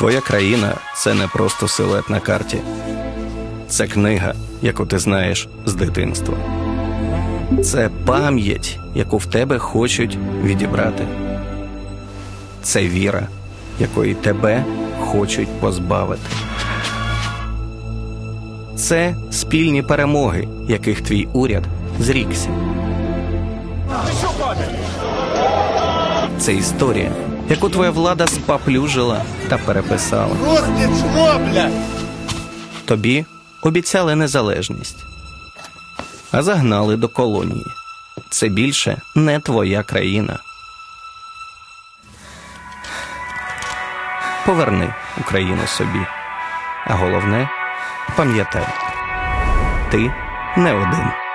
Твоя країна це не просто силует на карті. Це книга, яку ти знаєш з дитинства. Це пам'ять, яку в тебе хочуть відібрати. Це віра, якої тебе хочуть позбавити. Це спільні перемоги, яких твій уряд зрікся. Це історія, яку твоя влада спаплюжила та переписала. Тобі обіцяли незалежність, а загнали до колонії. Це більше не твоя країна. Поверни Україну собі. А головне, пам'ятай, ти не один.